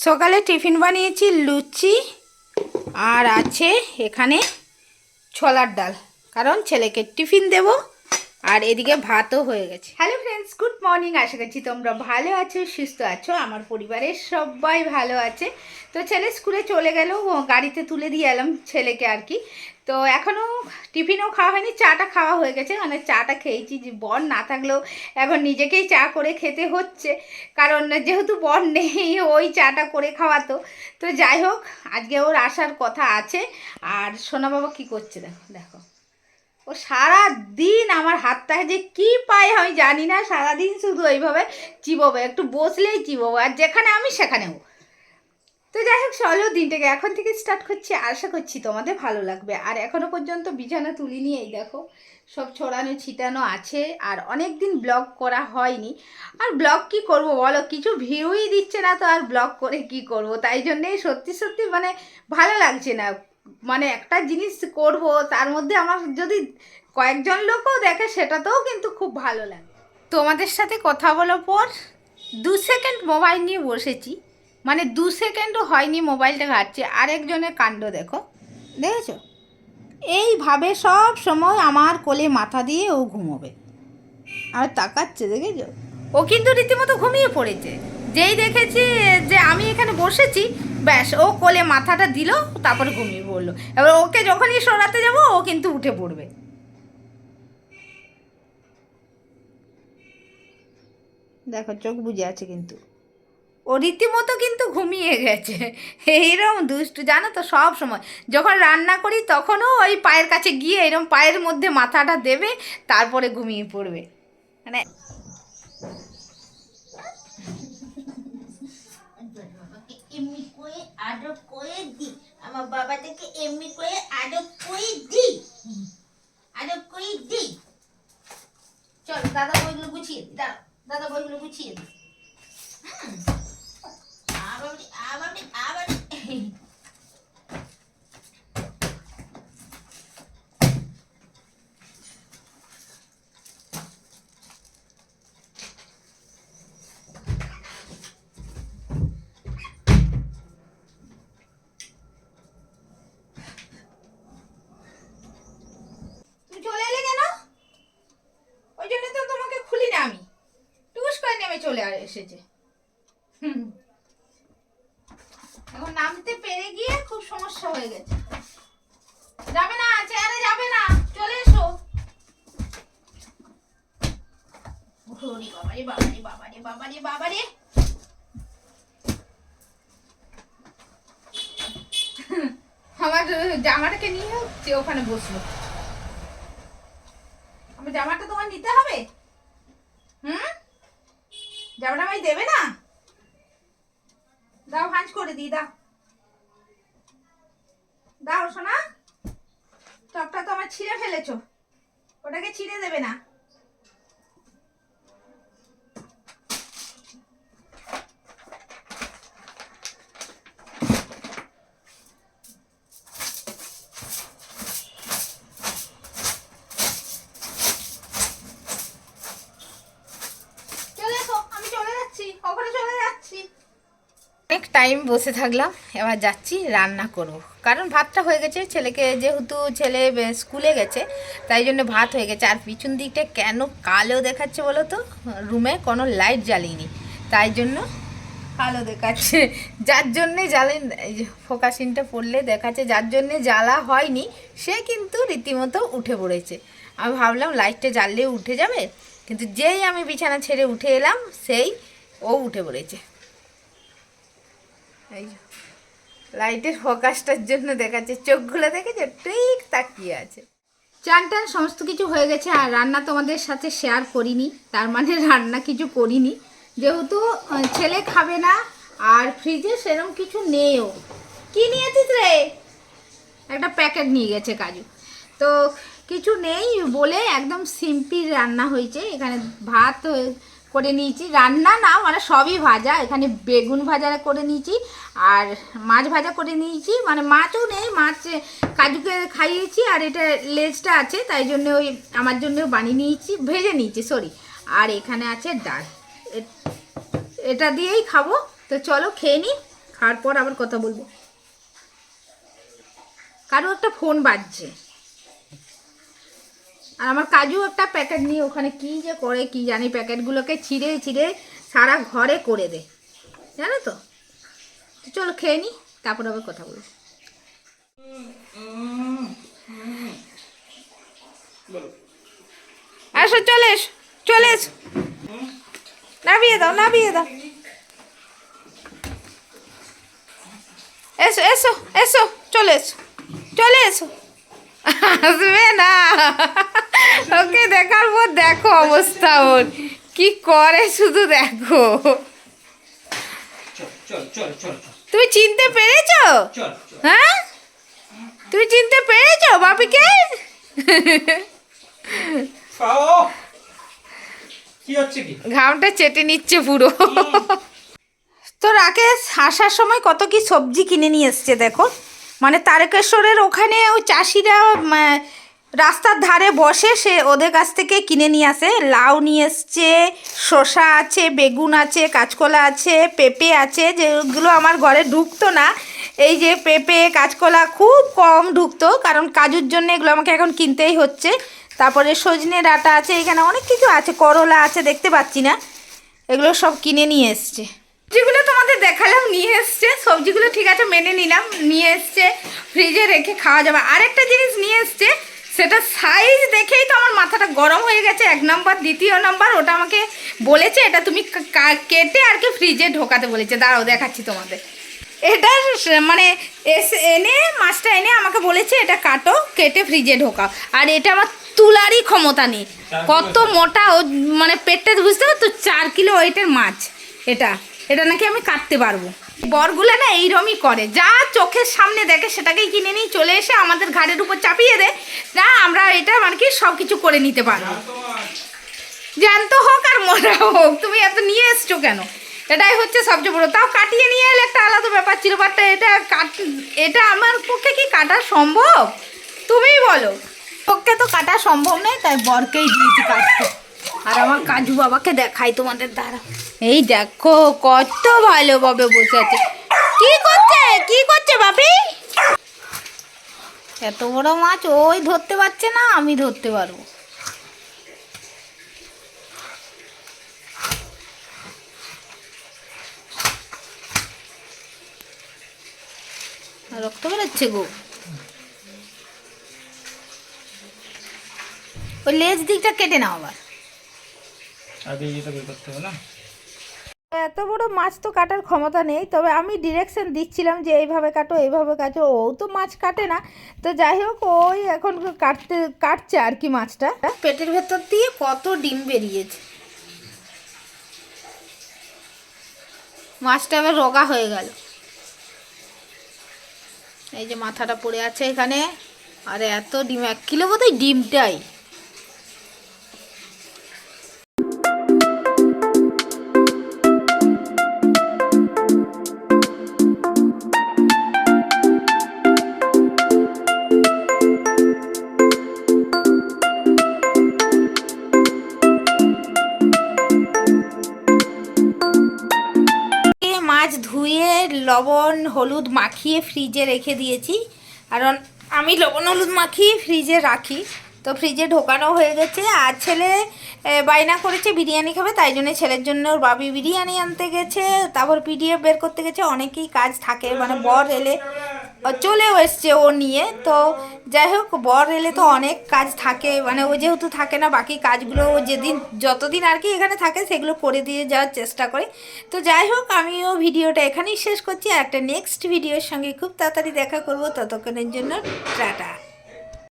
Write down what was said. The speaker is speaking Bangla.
সকালে টিফিন বানিয়েছি লুচি আর আছে এখানে ছোলার ডাল। কারণ ছেলেকে টিফিন দেব আর এদিকে ভাতও হয়ে গেছে। হ্যালো ফ্রেন্ডস গুড মর্নিং আশা করছি তোমরা ভালো আছো, সুস্থ আছো। আমার পরিবারের সবাই ভালো আছে। তো ছেলে স্কুলে চলে গেল গাড়িতে তুলে দিয়ে এলাম ছেলেকে আর কি। তো এখনও টিফিনও খাওয়া হয়নি, চাটা খাওয়া হয়ে গেছে। মানে চাটা খেয়েছি যে বর না থাকলেও এখন নিজেকেই চা করে খেতে হচ্ছে। কারণ যেহেতু বর নেই, ওই চাটা করে খাওয়াতো। তো যাই হোক, আজকে ওর আসার কথা আছে। আর সোনা বাবা কী করছে দেখো দেখো। ও সারা দিন আমার হাতটা যে কি পায় আমি জানি না, সারাদিন শুধু এইভাবে চিবোবে, একটু বসলেই চিবোবে, আর যেখানে আমি সেখানেও তো যাই হোক, চলো দিনটাকে এখন থেকে স্টার্ট করছি, আশা করছি তোমাদের ভালো লাগবে। আর এখনও পর্যন্ত বিছানা তুলিনি এই দেখো, সব ছড়ানো ছিটানো আছে, আর অনেক দিন ব্লগ করা হয়নি। আর ব্লগ কি করব বলো, কিছু ভিউই দিচ্ছে না তো, আর ব্লগ করে কি করব? তাই জন্যেই সত্যি সত্যি মানে ভালো লাগছে না। মানে একটা জিনিস করব, তার মধ্যে আমার যদি কয়েকজন লোকও দেখে, সেটাতেও কিন্তু খুব ভালো লাগে। তোমাদের সাথে কথা বলার পর দু সেকেন্ড মোবাইল নিয়ে বসেছি। মানে দু সেকেন্ডও হয়নি মোবাইলটা ঘাটছে। আরেকজনের কাণ্ড দেখো। দেখেছ? এইভাবে সব সময় আমার কোলে মাথা দিয়ে ও ঘুমোবে। আর তাকাচ্ছে, দেখেছ? ও কিন্তু রীতিমতো ঘুমিয়ে পড়েছে। যেই দেখেছি যে আমি এখানে বসেছি ব্যাস ও কোলে মাথাটা দিল তারপরে ঘুমিয়ে পড়ল। এবার ওকে যখনই সরাতে যাব ও কিন্তু উঠে পড়বে। দেখো চোখ বুঝে আছে কিন্তু। ও রীতিমতো কিন্তু ঘুমিয়ে গেছে। এইরকম দুষ্টু জানো তো সব সময়। যখন রান্না করি তখনও ওই পায়ের কাছে গিয়ে এরকম পায়ের মধ্যে মাথাটা দেবে তারপরে ঘুমিয়ে পড়বে। মানে আদর করে দি। আমার বাবা থেকে এমনি করে আদর করে দি। আদর করে দি। চল, দাদা বইগুলো গুছিয়ে দি, দাঁড়াও, দাদা বইগুলো গুছিয়ে দি। আবার আবার আবার তুমি চলে এলে কেন ওই জন্য তো তোমাকে খুলি না আমি টুস করে নেমে চলে আর এসেছে। এখন নামতে পেরে গিয়ে খুব সমস্যা হয়ে গেছে। যাবে না, চেয়ারে যাবে না, চলে এসো। আমার জামাটাকে নিয়ে হচ্ছে ওখানে বসল। আমার জামাটা তোমার নিতে হবে? হুম? জামাটা আমায় দেবে না? দাও ভাঁজ করে দিই, দাও। দাও শোনা টপটা তো আমার ছিঁড়ে ফেলেছ। ওটাকে ছিঁড়ে দেবে না। টাইম বসে থাকলাম, এবার যাচ্ছি, রান্না করব। কারণ ভাতটা হয়ে গেছে, ছেলেকে যেহেতু ছেলে স্কুলে গেছে, তাই জন্য ভাত হয়ে গেছে। আর পিছন দিকটা কেন কালো দেখাচ্ছে বলো তো? রুমে কোনো লাইট জ্বালিনি, তাই জন্য কালো দেখাচ্ছে। যার জন্যে জ্বালেন ফোকাসিনটা পড়লে দেখাচ্ছে, যার জন্যে জ্বালা হয়নি, সে কিন্তু রীতিমতো উঠে পড়েছে। আমি ভাবলাম লাইটটা জ্বাললে উঠে যাবে, কিন্তু যেই আমি বিছানা ছেড়ে উঠে এলাম, সেই ও উঠে পড়েছে। এই লাইটের ফোকাসটার জন্য দেখাচ্ছে, চোখগুলো দেখেছে ঠিক তাকিয়ে আছে। চান টান, সমস্ত কিছু হয়ে গেছে, আর রান্না তোমাদের সাথে শেয়ার করিনি, তার মানে রান্না কিছু করিনি। যেহেতু ছেলে খাবে না, আর ফ্রিজে সেরকম কিছু নেইও। কি নিয়েছিস রে? একটা প্যাকেট নিয়ে গেছে কাজু। তো কিছু নেই বলে একদম সিম্পল রান্না হয়েছে, এখানে ভাত করে নিয়েছি। রান্না না মানে সবই ভাজা। এখানে বেগুন ভাজা করে নিয়েছি আর মাছ ভাজা করে নিয়েছি। মানে মাছও নেই, মাছ কাজুকে খাইয়েছি আর এটা লেজটা আছে, তাই জন্য ওই আমার জন্যও বানিয়ে নিয়েছি, ভেজে নিয়েছি সরি আর এখানে আছে ডাল। এটা দিয়েই খাব। তো চলো খেয়ে নিই, খাওয়ার পর আবার কথা বলব। কারও একটা ফোন বাজছে। আর আমার কাজু একটা প্যাকেট নিয়ে ওখানে কি যে করে, কি জানি প্যাকেটগুলোকে ছিঁড়ে ছিঁড়ে সারা ঘরে করে দে। জানো তো? চলো খেয়ে নি, তারপর আবার কথা বলি আসো, চলে এসো চলে এসো। নামিয়ে দাও নামিয়ে দাও। এসো এসো এসো, চলে এসো চলে এসো। আসবে না। ওকে দেখার পর দেখো অবস্থা ওর। কি করে শুধু দেখো? তুমি চিনতে পেরেছ? হ্যাঁ? তুমি চিনতে পেরেছ বাপিকে? ঘামটা চেটে নিচ্ছে পুরো। তো রাকেশ আসার সময় কত কি সবজি কিনে নিয়ে এসছে দেখো। মানে তারকেশ্বরের ওখানে ওই চাষিরা রাস্তার ধারে বসে সে ওদের কাছ থেকে কিনে নিয়ে আসে। লাউ নিয়ে এসছে, শসা আছে, বেগুন আছে, কাঁচকলা আছে, পেঁপে আছে, যেগুলো আমার ঘরে ঢুকতো না। এই যে পেঁপে, কাঁচকলা খুব কম ঢুকতো, কারণ কাজুর জন্য এগুলো আমাকে এখন কিনতেই হচ্ছে। তারপরে সজনে ডাটা আছে, এখানে অনেক কিছু আছে, করলা আছে, দেখতে পাচ্ছি না। এগুলো সব কিনে নিয়ে এসছে। সবজিগুলো তোমাদের দেখালাম, নিয়ে এসছে। সবজিগুলো ঠিক আছে, মেনে নিলাম। নিয়ে এসছে, ফ্রিজে রেখে খাওয়া যাবে। আরেকটা জিনিস নিয়ে এসছে সেটা সাইজ দেখেই তো আমার মাথাটা গরম হয়ে গেছে। এক নাম্বার দ্বিতীয় নাম্বার ওটা আমাকে বলেছে এটা তুমি কেটে আর কি ফ্রিজে ঢোকাতে বলেছে। দাঁড়াও দেখাচ্ছি তোমাদের। এটা মানে এসে এনে মাছটা এনে আমাকে বলেছে এটা কাটো কেটে ফ্রিজে ঢোকাও। আর এটা আমার তুলারই ক্ষমতা নেই। কত মোটা ও মানে পেটটা বুঝতে পারতো চার কিলো ওয়েটের মাছ। এটা এটা নাকি আমি কাটতে পারব। বরগুলা না এইরমই করে। যা চোখের সামনে দেখে সেটাকেই কিনে নিয়ে চলে এসে আমাদের ঘাড়ের উপর চাপিয়ে দেয়। না আমরা এটা মানে কি সব কিছু করে নিতে পারব জ্যান্ত হোক আর মোটা হোক, তুমি এত নিয়ে এসছো কেন? এটাই হচ্ছে সবচেয়ে বড়। তাও কাটিয়ে নিয়ে এলে একটা আলাদা ব্যাপার ছিল বাট এটা কাট, এটা আমার পক্ষে কি কাটা সম্ভব? তুমিই বলো। পক্ষে তো কাটা সম্ভব নয়, তাই বরকেই দিয়েছি কাটতে। আর আমার কাজু বাবাকে দেখাই তোমাদের দ্বারা এই দেখো, কত ভালোভাবে বসে আছে। কি করছে? কি করছে বাপি? এত বড় মাছ ওই ধরতে পারছে না, আমি ধরতে পারব। রক্ত বেরোচ্ছে গো। ওই লেজ দিকটা কেটে নাও আবার। আগে এটা বের করতে হবে না? এত বড় মাছ তো কাটার ক্ষমতা নেই তবে আমি ডিরেকশন দিচ্ছিলাম যে এইভাবে কাটো এইভাবে কাটো ও তো মাছ কাটে না। তো যাই হোক ওই এখন কাটতে কাটছে আর কি মাছটা। পেটের ভেতর দিয়ে কত ডিম বেরিয়েছে। মাছটা এবার রোগা হয়ে গেল। এই যে মাথাটা পড়ে আছে এখানে। আর এত ডিম এক কিলো বোধহয় ডিমটাই। লবণ, হলুদ মাখিয়ে ফ্রিজে রেখে দিয়েছি। কারণ আমি লবণ, হলুদ মাখিয়ে ফ্রিজে রাখি। তো ফ্রিজে ঢোকানো হয়ে গেছে। আর ছেলে বায়না করেছে, বিরিয়ানি খাবে, তাই জন্য ছেলের জন্য ওর বাবি বিরিয়ানি আনতে গেছে। তারপর পিডিএফ বের করতে গেছে। অনেকেই কাজ থাকে। মানে বর এলে চলেও এসছে ও নিয়ে। তো যাই হোক, বর এলে তো অনেক কাজ থাকে। মানে ও যেহেতু থাকে না, বাকি কাজগুলো ও যেদিন, যতদিন আর কি এখানে থাকে, সেগুলো করে দিয়ে যাওয়ার চেষ্টা করে। তো যাই হোক, আমিও ভিডিওটা এখানেই শেষ করছি। আর একটা নেক্সট ভিডিওর সঙ্গে খুব তাড়াতাড়ি দেখা করব। ততক্ষণের জন্য টাটা।